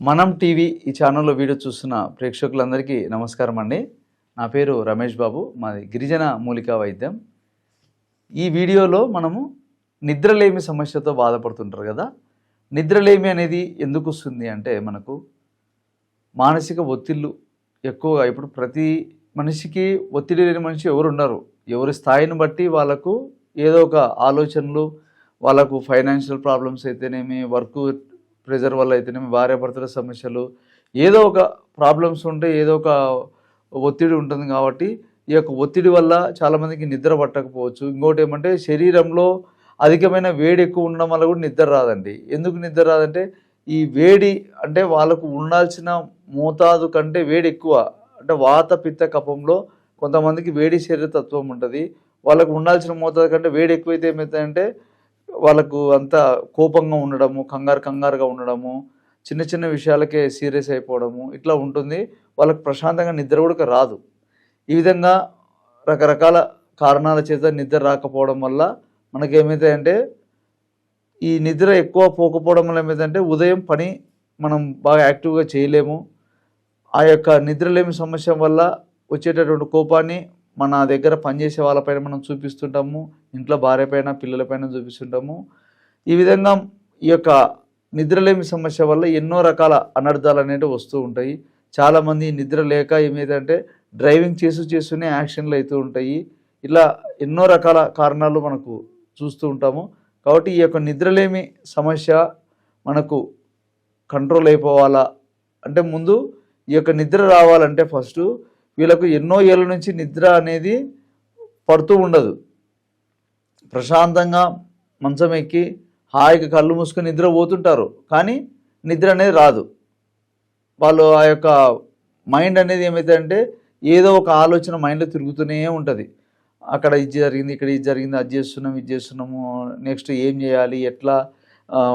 మనం టీవీ ఈ ఛానల్లో వీడియో చూస్తున్న ప్రేక్షకులందరికీ నమస్కారం అండి. నా పేరు రమేష్ బాబు మాది గిరిజన మూలికా వైద్యం. ఈ వీడియోలో మనము నిద్రలేమి సమస్యతో బాధపడుతుంటారు కదా నిద్రలేమి అనేది ఎందుకు వస్తుంది అంటే మనకు మానసిక ఒత్తిళ్ళు ఎక్కువగా ఇప్పుడు ప్రతి మనిషికి ఒత్తిడి లేని మనిషి ఎవరు ఉండరు. ఎవరి స్థాయిని బట్టి వాళ్ళకు ఏదో ఒక ఆలోచనలు వాళ్ళకు ఫైనాన్షియల్ ప్రాబ్లమ్స్ అయితేనేమి వర్క్ ప్రెజర్ వల్ల అయితేనేమి భార్యాభర్తల సమస్యలు ఏదో ఒక ప్రాబ్లమ్స్ ఉంటే ఏదో ఒక ఒత్తిడి ఉంటుంది కాబట్టి ఈ యొక్క ఒత్తిడి వల్ల చాలామందికి నిద్ర పట్టకపోవచ్చు. ఇంకోటి ఏమంటే శరీరంలో అధికమైన వేడి ఎక్కువ ఉండడం వల్ల కూడా నిద్ర రాదండి. ఎందుకు నిద్ర రాదంటే ఈ వేడి అంటే వాళ్ళకు ఉండాల్సిన మోతాదు కంటే వేడి ఎక్కువ. అంటే వాత పిత్త కపంలో కొంతమందికి వేడి శరీర తత్వం ఉంటుంది. వాళ్ళకు ఉండాల్సిన మోతాదు కంటే వేడి ఎక్కువైతే ఏమవుతాయంటే వాళ్ళకు అంత కోపంగా ఉండడము కంగారు కంగారుగా ఉండడము చిన్న చిన్న విషయాలకే సీరియస్ అయిపోవడము ఇట్లా ఉంటుంది. వాళ్ళకు ప్రశాంతంగా నిద్ర కూడా రాదు. ఈ విధంగా రకరకాల కారణాల చేత నిద్ర రాకపోవడం వల్ల మనకేమవుతాయంటే ఈ నిద్ర ఎక్కువ పోకపోవడం వల్ల ఏమైందంటే ఉదయం పని మనం బాగా యాక్టివ్గా చేయలేము. ఆ యొక్క నిద్రలేమి సమస్య వల్ల వచ్చేటటువంటి కోపాన్ని మన దగ్గర పనిచేసే వాళ్ళపైన మనం చూపిస్తుంటాము ఇంట్లో భార్య పైన పిల్లలపైన చూపిస్తుంటాము. ఈ విధంగా ఈ యొక్క నిద్రలేమి సమస్య వల్ల ఎన్నో రకాల అనర్థాలు అనేవి వస్తూ ఉంటాయి. చాలామంది నిద్ర లేక ఏమైందంటే డ్రైవింగ్ చేస్తూ చేస్తూనే యాక్షన్లు అవుతూ ఉంటాయి. ఇలా ఎన్నో రకాల కారణాలు మనకు చూస్తూ ఉంటాము. కాబట్టి ఈ యొక్క నిద్రలేమి సమస్య మనకు కంట్రోల్ అయిపోవాలా? అంటే ముందు ఈ యొక్క నిద్ర రావాలంటే ఫస్ట్ వీళ్ళకు ఎన్నో ఏళ్ళ నుంచి నిద్ర అనేది పడుతూ ఉండదు. ప్రశాంతంగా మంచం ఎక్కి హాయిగా కళ్ళు మూసుకొని నిద్ర పోతుంటారు. కానీ నిద్ర అనేది రాదు. వాళ్ళు ఆ యొక్క మైండ్ అనేది ఏమైతే ఏదో ఒక ఆలోచన మైండ్లో తిరుగుతూనే ఉంటుంది. అక్కడ ఇది జరిగింది ఇక్కడ ఇది జరిగింది అది చేస్తున్నాం ఇది చేస్తున్నాము నెక్స్ట్ ఏం చేయాలి ఎట్లా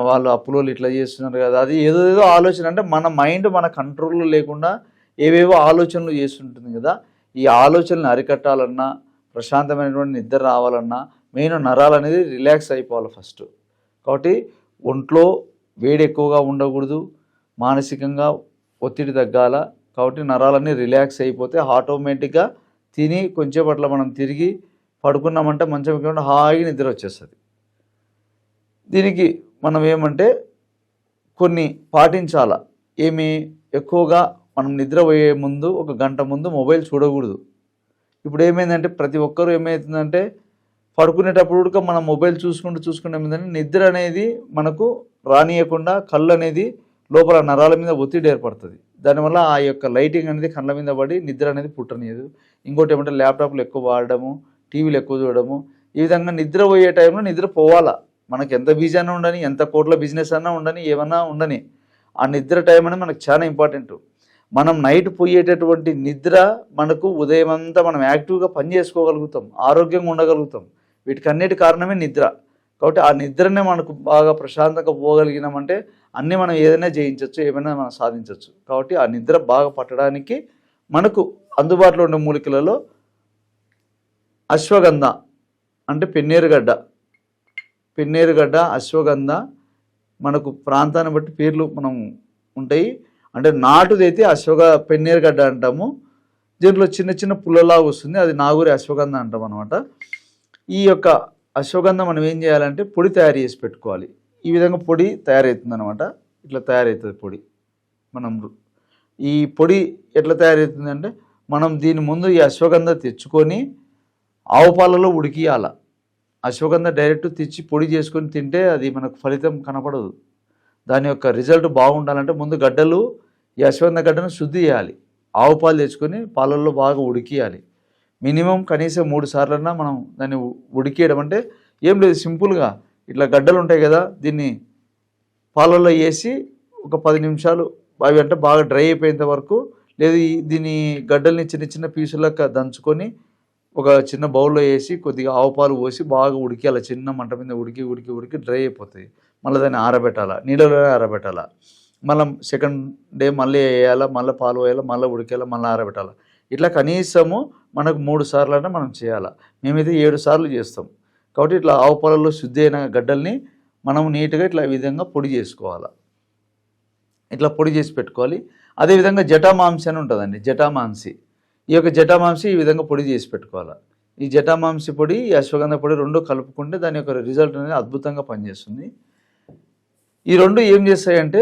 వాళ్ళు అప్పులోళ్ళు ఇట్లా చేస్తున్నారు కదా అది ఏదో ఏదో ఆలోచన. అంటే మన మైండ్ మన కంట్రోల్లో లేకుండా ఏవేవో ఆలోచనలు చేస్తుంటుంది కదా ఈ ఆలోచనలు అరికట్టాలన్నా ప్రశాంతమైనటువంటి నిద్ర రావాలన్నా మెయిన్ నరాలు అనేది రిలాక్స్ అయిపోవాలి ఫస్ట్. కాబట్టి ఒంట్లో వేడి ఎక్కువగా ఉండకూడదు మానసికంగా ఒత్తిడి తగ్గాల కాబట్టి నరాలన్నీ రిలాక్స్ అయిపోతే ఆటోమేటిక్గా తిని కొంచెం అట్లా మనం తిరిగి పడుకున్నామంటే మంచం ఎక్కకుండా హాయిగా నిద్ర వచ్చేస్తుంది. దీనికి మనం ఏమంటే కొన్ని పాటించాల? ఏమి ఎక్కువగా మనం నిద్రపోయే ముందు ఒక గంట ముందు మొబైల్ చూడకూడదు. ఇప్పుడు ఏమైందంటే ప్రతి ఒక్కరూ ఏమవుతుందంటే పడుకునేటప్పుడు కూడా మనం మొబైల్ చూసుకుంటూ చూసుకుంటే ఏమైందంటే నిద్ర అనేది మనకు రానియకుండా కళ్ళు అనేది లోపల నరాల మీద ఒత్తిడి ఏర్పడుతుంది. దానివల్ల ఆ యొక్క లైటింగ్ అనేది కళ్ళ మీద పడి నిద్ర అనేది పుట్టనియదు. ఇంకోటి ఏమంటే ల్యాప్టాప్లు ఎక్కువ వాడడము టీవీలు ఎక్కువ చూడడము ఈ విధంగా నిద్ర పోయే టైంలో నిద్ర పోవాలా? మనకి ఎంత బిజీ అన్నా ఉండని ఎంత కోట్ల బిజినెస్ అన్నా ఉండని ఏమన్నా ఉండని ఆ నిద్ర టైం అనేది మనకు చాలా ఇంపార్టెంట్. మనం నైట్ పోయేటటువంటి నిద్ర మనకు ఉదయం అంతా మనం యాక్టివ్గా పని చేసుకోగలుగుతాం ఆరోగ్యంగా ఉండగలుగుతాం. వీటికన్నిటి కారణమే నిద్ర. కాబట్టి ఆ నిద్రనే మనకు బాగా ప్రశాంతంగా పోగలిగినామంటే అన్నీ మనం ఏదైనా జయించవచ్చు ఏమైనా మనం సాధించవచ్చు కాబట్టి ఆ నిద్ర బాగా పట్టడానికి మనకు అందుబాటులో ఉండే మూలికలలో అశ్వగంధ అంటే పెన్నేరుగడ్డ. పెన్నేరుగడ్డ అశ్వగంధ మనకు ప్రాంతాన్ని బట్టి పేర్లు మనం ఉంటాయి. అంటే నాటుదైతే అశ్వగ పెన్నేరుగడ్డ అంటాము. దీంట్లో చిన్న చిన్న పుల్లలాగా వస్తుంది. అది నాగూరి అశ్వగంధ అంటాం అనమాట ఈ యొక్క అశ్వగంధ మనం ఏం చేయాలంటే పొడి తయారు చేసి పెట్టుకోవాలి. ఈ విధంగా పొడి తయారవుతుంది అనమాట ఇట్లా తయారవుతుంది పొడి. మనం ఈ పొడి ఎట్లా తయారవుతుందంటే మనం దీని ముందు ఈ అశ్వగంధ తెచ్చుకొని ఆవు పాలలో ఉడికియాల. అశ్వగంధ డైరెక్ట్ తెచ్చి పొడి చేసుకొని తింటే అది మనకు ఫలితం కనపడదు. దాని యొక్క రిజల్ట్ బాగుండాలంటే ముందు గడ్డలు ఈ అశ్వగంధ గడ్డను శుద్ధి చేయాలి. ఆవు పాలు తెచ్చుకొని పాలల్లో బాగా ఉడికియాలి. మినిమం కనీసం మూడు సార్లన్నా మనం దాన్ని ఉడికేయడం అంటే ఏం లేదు సింపుల్గా. ఇట్లా గడ్డలు ఉంటాయి కదా దీన్ని పాలల్లో వేసి ఒక పది నిమిషాలు అవి అంటే బాగా డ్రై అయిపోయేంత వరకు లేదు దీని గడ్డల్ని చిన్న చిన్న పీసులకు దంచుకొని ఒక చిన్న బౌల్లో వేసి కొద్దిగా ఆవు పాలు పోసి బాగా ఉడికేయాలి. చిన్న మంట మీద ఉడికి ఉడికి ఉడికి డ్రై అయిపోతుంది మళ్ళీ దాన్ని ఆరబెట్టాలా నీళ్ళలో ఆరబెట్టాలా. మళ్ళీ సెకండ్ డే మళ్ళీ వేయాలా మళ్ళీ పాలు వేయాలా మళ్ళీ ఉడికేలా మళ్ళీ ఆరబెట్టాలా. ఇట్లా కనీసము మనకు మూడు సార్లు మనం చేయాలా. మేమైతే ఏడు సార్లు చేస్తాం. కాబట్టి ఇట్లా ఆవు పాలలో శుద్ధి అయిన గడ్డల్ని మనం నీట్గా ఇట్లా ఈ విధంగా పొడి చేసుకోవాలి. ఇట్లా పొడి చేసి పెట్టుకోవాలి. అదేవిధంగా జటామాంసి అని ఉంటుందండి జటామాంసి ఈ యొక్క జటామాంసి ఈ విధంగా పొడి చేసి పెట్టుకోవాలి. ఈ జటామాంసి పొడి ఈ అశ్వగంధ పొడి రెండు కలుపుకుంటే దాని యొక్క రిజల్ట్ అనేది అద్భుతంగా పనిచేస్తుంది. ఈ రెండు ఏం చేస్తాయంటే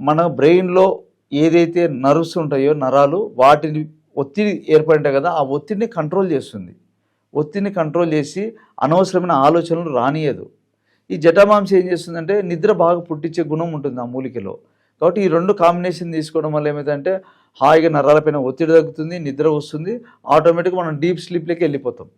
మన బ్రెయిన్లో ఏదైతే నర్వ్స్ ఉంటాయో నరాలు వాటిని ఒత్తిడి ఏర్పడింటాయి కదా ఆ ఒత్తిడిని కంట్రోల్ చేస్తుంది. ఒత్తిడిని కంట్రోల్ చేసి అనవసరమైన ఆలోచనలు రానియదు. ఈ జటామాంసి ఏం చేస్తుందంటే నిద్ర బాగా పుట్టించే గుణం ఉంటుంది ఆ మూలికలో. కాబట్టి ఈ రెండు కాంబినేషన్ తీసుకోవడం వల్ల ఏమైందంటే హాయిగా నరాలపైన ఒత్తిడి తగ్గుతుంది నిద్ర వస్తుంది ఆటోమేటిక్గా మనం డీప్ స్లీప్లోకి వెళ్ళిపోతాం.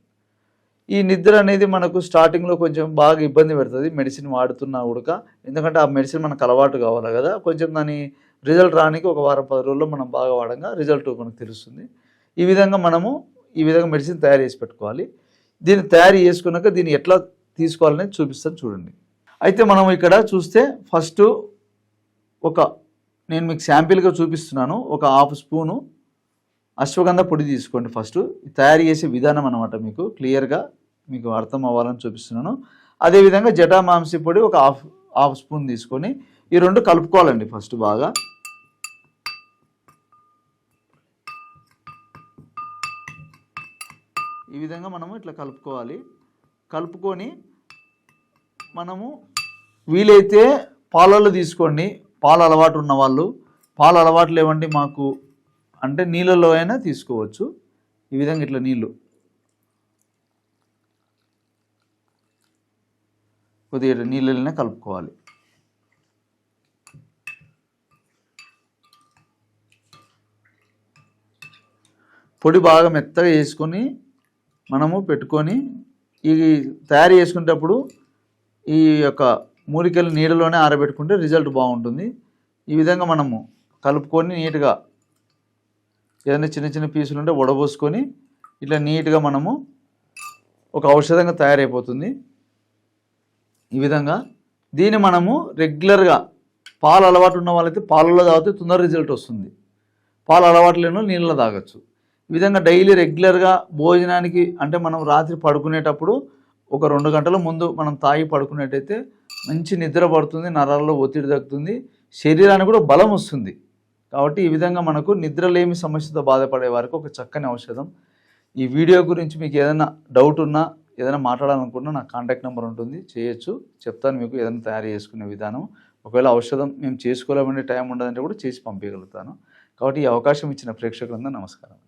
ఈ నిద్ర అనేది మనకు స్టార్టింగ్లో కొంచెం బాగా ఇబ్బంది పెడుతుంది. మెడిసిన్ వాడుతున్నా ఉడక. ఎందుకంటే ఆ మెడిసిన్ మనకు అలవాటు కావాలి కదా. కొంచెం దాని రిజల్ట్ రానికి ఒక వారం పది రోజుల్లో మనం బాగా వాడంగా రిజల్ట్ మనకు తెలుస్తుంది. ఈ విధంగా మనము ఈ విధంగా మెడిసిన్ తయారు చేసి పెట్టుకోవాలి. దీన్ని తయారు చేసుకున్నాక దీన్ని ఎట్లా తీసుకోవాలనేది చూపిస్తాను చూడండి. అయితే మనం ఇక్కడ చూస్తే ఫస్ట్ ఒక నేను మీకు శాంపిల్గా చూపిస్తున్నాను. ఒక హాఫ్ స్పూను అశ్వగంధ పొడి తీసుకోండి ఫస్ట్ తయారు చేసే విధానం అనమాట మీకు. క్లియర్గా మీకు అర్థం అవ్వాలని చూపిస్తున్నాను. అదేవిధంగా జటామాంసి పొడి ఒక హాఫ్ హాఫ్ స్పూన్ తీసుకొని ఈ రెండు కలుపుకోవాలండి ఫస్ట్ బాగా. ఈ విధంగా మనము ఇట్లా కలుపుకోవాలి. కలుపుకొని మనము వీలైతే పాలల్లో తీసుకోండి. పాలు అలవాటు ఉన్న వాళ్ళు. పాలు అలవాటు లేవండి మాకు. అంటే నీళ్ళలో అయినా తీసుకోవచ్చు. ఈ విధంగా ఇట్లా నీళ్ళు. కొద్దిగా నీళ్ళనే కలుపుకోవాలి. పొడి బాగా మెత్తగా వేసుకొని మనము పెట్టుకొని ఈ తయారు చేసుకునేటప్పుడు ఈ యొక్క మూలికలు నీడలోనే ఆరబెట్టుకుంటే రిజల్ట్ బాగుంటుంది. ఈ విధంగా మనము కలుపుకొని నీట్గా ఏదైనా చిన్న చిన్న పీసులు ఉంటే వడబోసుకొని ఇట్లా నీట్గా మనము ఒక ఔషధంగా తయారైపోతుంది. ఈ విధంగా దీన్ని మనము రెగ్యులర్గా పాలు అలవాటు ఉన్న వాళ్ళైతే పాలలో తాగితే తొందర రిజల్ట్ వస్తుంది. పాలు అలవాటు లేని నీళ్ళలో తాగొచ్చు. ఈ విధంగా డైలీ రెగ్యులర్గా భోజనానికి అంటే మనం రాత్రి పడుకునేటప్పుడు ఒక రెండు గంటల ముందు మనం తాగి పడుకునేటైతే మంచి నిద్ర పడుతుంది నరాల్లో ఒత్తిడి తగ్గుతుంది శరీరానికి కూడా బలం వస్తుంది. కాబట్టి ఈ విధంగా మనకు నిద్రలేమి సమస్యతో బాధపడే వారికి ఒక చక్కని ఔషధం. ఈ వీడియో గురించి మీకు ఏదైనా డౌట్ ఉన్నా ఏదైనా మాట్లాడాలనుకున్నా నా కాంటాక్ట్ నెంబర్ ఉంటుంది. చేయొచ్చు. చెప్తాను మీకు ఏదైనా తయారు చేసుకునే విధానం. ఒకవేళ ఔషధం మేము చేసుకోలేమంటే టైం ఉండదంటే కూడా చేసి పంపించగలుగుతాను. కాబట్టి ఈ అవకాశం ఇచ్చిన ప్రేక్షకులందరూ నమస్కారం.